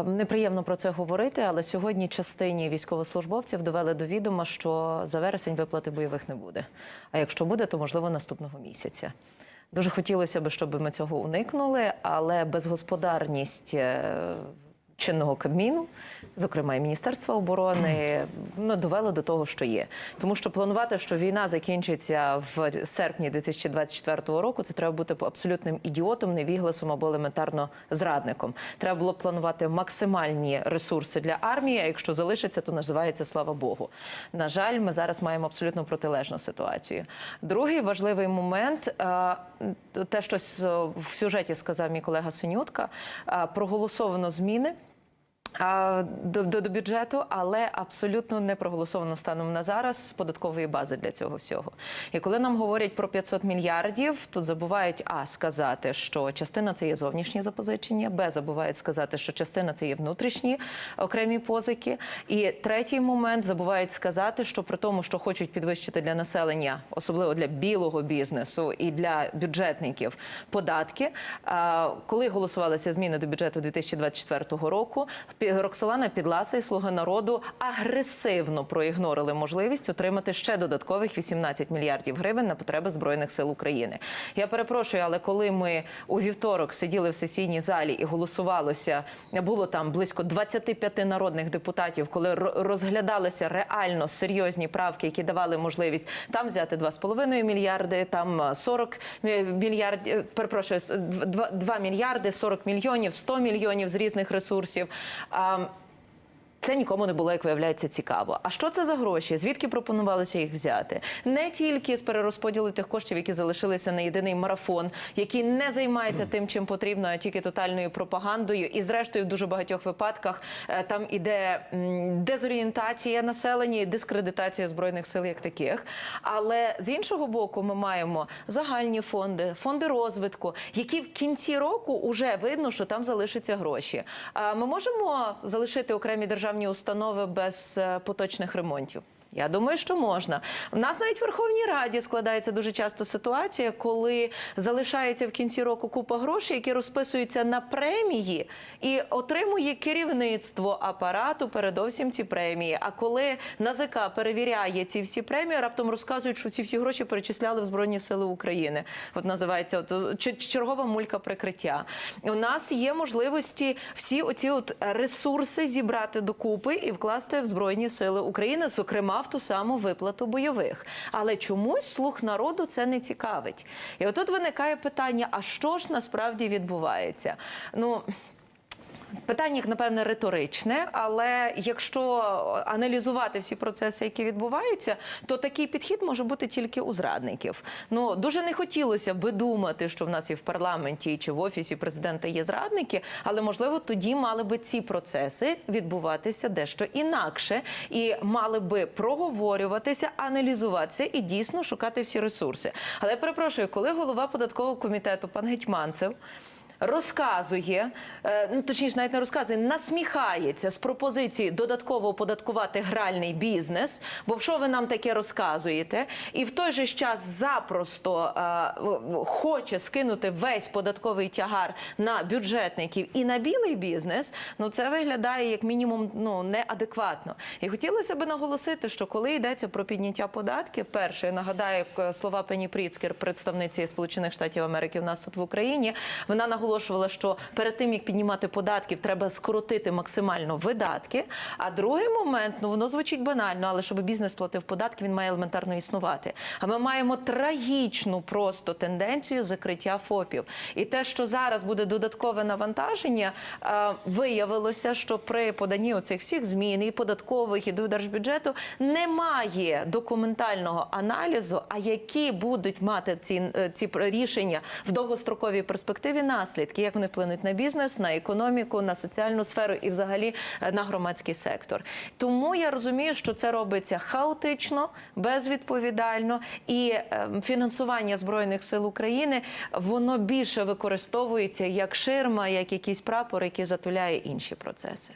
Е, Неприємно про це говорити, але сьогодні частині військовослужбовців довели до відома, що за вересень виплати бойових не буде. А якщо буде, то можливо наступного місяця. Дуже хотілося б, щоб ми цього уникнули, але безгосподарність е, чинного Кабміну, зокрема і Міністерства оборони, ну, довело до того, що є. Тому що планувати, що війна закінчиться в серпні 2024 року, це треба бути абсолютним ідіотом, невігласом або елементарно зрадником. Треба було планувати максимальні ресурси для армії. А якщо залишиться, то називається слава Богу. На жаль, ми зараз маємо абсолютно протилежну ситуацію. Другий важливий момент е, те, що в сюжеті сказав мій колега Синютка, е, проголосовано зміни. До, до, до бюджету, але абсолютно не проголосовано станом на зараз податкової бази для цього всього. І коли нам говорять про 500 мільярдів, то забувають а сказати, що частина це є зовнішні запозичення, б забувають сказати, що частина це є внутрішні окремі позики. І третій момент забувають сказати, що при тому, що хочуть підвищити для населення, особливо для білого бізнесу і для бюджетників, податки. Коли голосувалися зміни до бюджету 2024 року, Роксолана Підласа і Слуга народу агресивно проігнорили можливість отримати ще додаткових 18 мільярдів гривень на потреби збройних сил України. Я перепрошую, але коли ми у вівторок сиділи в сесійній залі і голосувалося, було там близько 25 народних депутатів, коли розглядалися реально серйозні правки, які давали можливість там взяти 2,5 мільярди, там е, 40 мільярдів, перепрошую, с- два- 2 мільярди, 40 мільйонів, 100 мільйонів з різних ресурсів. А, це нікому не було, як виявляється, цікаво. А що це за гроші? Звідки пропонувалося їх взяти? Не тільки з перерозподілу тих коштів, які залишилися на єдиний марафон, який не займається тим, чим потрібно, а тільки тотальною пропагандою. І зрештою, в дуже багатьох випадках е, там іде дезорієнтація населення, дискредитація збройних сил як таких. Але з іншого боку, ми маємо загальні фонди, фонди розвитку, які в кінці року вже видно, що там залишаться гроші. А ми можемо залишити окремі державні установи без е, поточних ремонтів. Я думаю, що можна. У нас навіть в Верховній Раді складається дуже часто ситуація, коли залишається в кінці року купа грошей, які розписуються на премії, і отримує керівництво апарату передовсім ці премії. А коли НАЗК перевіряє ці всі премії, раптом розказують, що ці всі гроші перечисляли в Збройні Сили України. От називається от, чергова мулька прикриття. У нас є можливості всі оці от ресурси зібрати докупи і вкласти в Збройні Сили України, зокрема ту саму виплату бойових. Але чомусь слух народу це не цікавить. І отут виникає питання: а що ж насправді відбувається? Ну. Питання, як, напевне, риторичне, але якщо аналізувати всі процеси, які відбуваються, то такий підхід може бути тільки у зрадників. Ну дуже не хотілося би думати, що в нас і в парламенті чи в офісі президента є зрадники, але можливо тоді мали би ці процеси відбуватися дещо інакше, і мали би проговорюватися, аналізуватися і дійсно шукати всі ресурси. Але перепрошую, коли голова податкового комітету пан Гетьманцев розказує, е, ну точніше, навіть не розказує, насміхається з пропозиції додатково оподаткувати гральний бізнес. Бо що ви нам таке розказуєте? І в той же час запросто е, хоче скинути весь податковий тягар на бюджетників і на білий бізнес. Ну це виглядає як мінімум ну неадекватно. І хотілося б наголосити, що коли йдеться про підняття податків, перше я нагадаю як слова Пені Пріцкер, представниці Сполучених Штатів Америки, в нас тут в Україні. Вона наголошувала, що перед тим як піднімати податків, треба скоротити максимально видатки. А другий момент, ну воно звучить банально, але щоб бізнес платив податки, він має елементарно існувати. А ми маємо трагічну просто тенденцію закриття ФОПів. І те, що зараз буде додаткове навантаження, е, виявилося, що при поданні оцих всіх змін і податкових і до держбюджету немає документального аналізу, а які будуть мати ці, е, ці рішення в довгостроковій перспективі наслідки, як вони вплинуть на бізнес, на економіку, на соціальну сферу і взагалі е, на громадський сектор. Тому я розумію, що це робиться хаотично, безвідповідально, і е, фінансування збройних сил України воно більше використовується як ширма, як якийсь прапор, який затуляє інші процеси.